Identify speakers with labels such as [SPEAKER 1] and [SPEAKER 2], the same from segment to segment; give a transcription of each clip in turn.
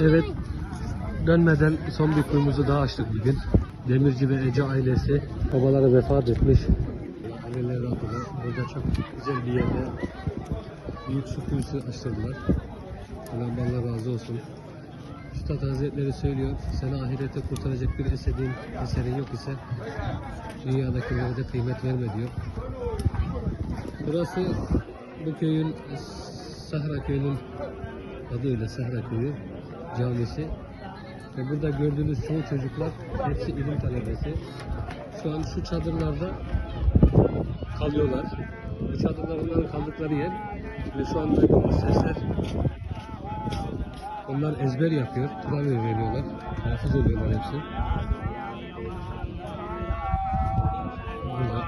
[SPEAKER 1] Evet, dönmeden son bir kuyumuzu daha açtık bugün. Demirci ve Ece ailesi babaları vefat etmiş. Aileleri adına burada çok güzel bir yerde büyük su kuyusu açtırdılar. Allah Allah razı olsun. Üstad Hazretleri söylüyor, seni ahirete kurtaracak bir eserin, eserin yok ise dünyadakilere de kıymet verme diyor. Burası bu köyün Sahra köyünün adı öyle Sahra köyü camisi. Ve burada gördüğünüz çoğu çocuklar hepsi ilim talebesi. Şu an şu çadırlarda kalıyorlar. Bu çadırlar onların kaldıkları yer. Ve şu anda sesler onlar ezber yapıyor. Kur'an öğreniyorlar. Hafız oluyorlar hepsi. Burada.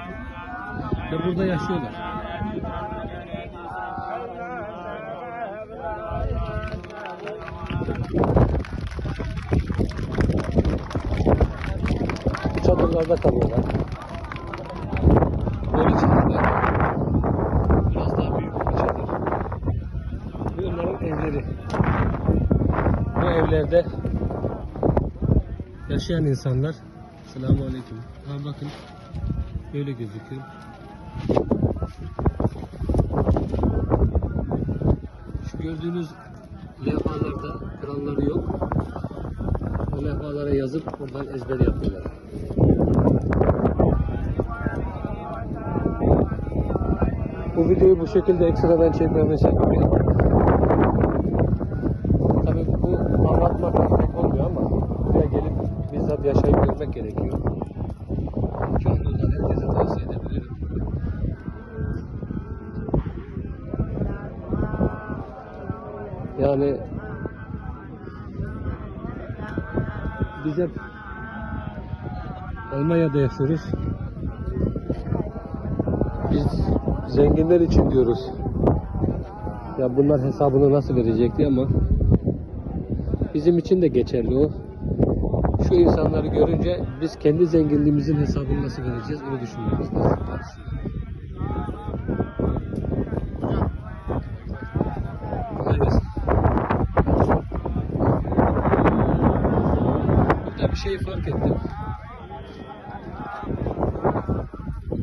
[SPEAKER 1] Ve burada yaşıyorlar. Çadırlarda kalıyorlar. Böyle çadırlar. Biraz daha büyük bir çadır. Bu onların evleri. Bu evlerde yaşayan insanlar Selamun Aleyküm. Ha bakın böyle gözüküyor. Şu gördüğünüz levhalarda kuralları yok. O levhalara yazıp oradan ezber yapıyorlar. Bu videoyu bu şekilde ekstradan çekmemin sebebi Yani biz Almanya'da yaşıyoruz. Biz zenginler için diyoruz. Ya bunlar hesabını nasıl verecek diye ama bizim için de geçerli o. Şu insanları görünce biz kendi zenginliğimizin hesabını nasıl vereceğiz onu düşünmemiz lazım. Bir şey fark ettim.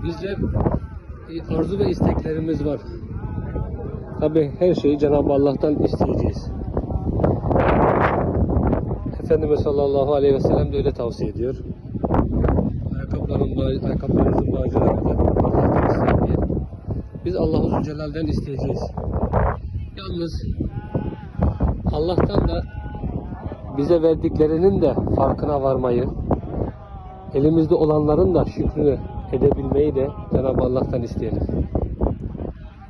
[SPEAKER 1] Bizde arzu ve isteklerimiz var. Tabi her şeyi Cenab-ı Allah'tan isteyeceğiz. Efendimiz sallallahu aleyhi ve sellem de öyle tavsiye ediyor. Ayakkabıların, ayakkabılarınızın bağcılarını da Allah'tan isteyin. Biz Allahu Zülcelal'den isteyeceğiz. Yalnız Allah'tan da bize verdiklerinin de farkına varmayı, elimizde olanların da şükrünü edebilmeyi de Cenab-ı Allah'tan isteyelim.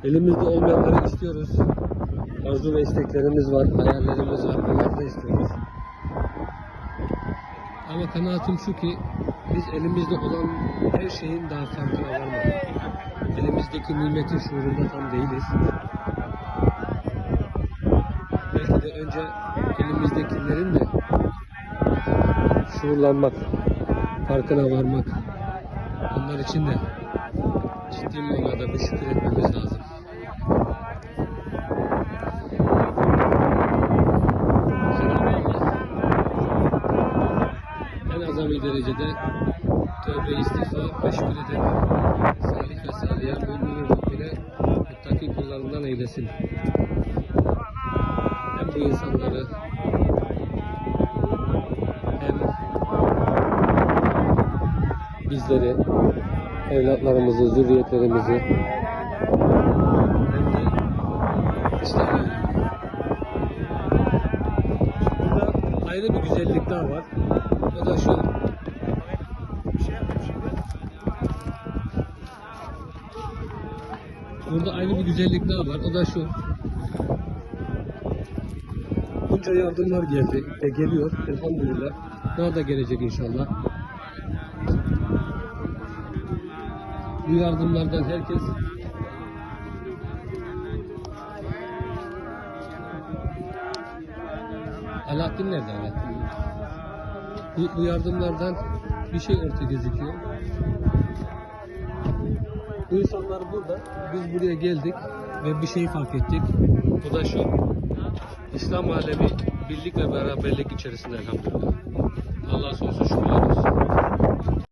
[SPEAKER 1] Elimizde olmayanları istiyoruz. Arzu ve isteklerimiz var, hayallerimiz var, bunları istiyoruz. Ama kanaatim şu ki biz elimizde olan her şeyin daha farkına varmadık. Elimizdeki nimetin şuurunda tam değiliz. Belki de önce elimizdekilerin de şuurlanmak, farkına varmak, onlar için de ciddi manada bir şükür etmemiz lazım. En azami derecede tövbe istiğfar ve şükür eden salih ve saliye müminin Rabbine muttaki kullarından eylesin. Hem bu insanları hem bizleri, evlatlarımızı, zürriyetlerimizi alemini. Burada ayrı bir güzellik daha var. O da şu. Burada ayrı bir güzellik daha var. O da şu. Bunca yardımlar geldi ve geliyor. Elhamdülillah. Daha da gelecek inşallah. Bu yardımlardan herkes Alaaddin nerede Alaaddin? Bu, bu yardımlardan bir şey ortaya gözüküyor. Bu insanlar burada. Biz buraya geldik ve bir şey fark ettik. O da şu. İslam alemi birlik ve beraberlik içerisinde elhamdülillah. Allah sonsuz şükürler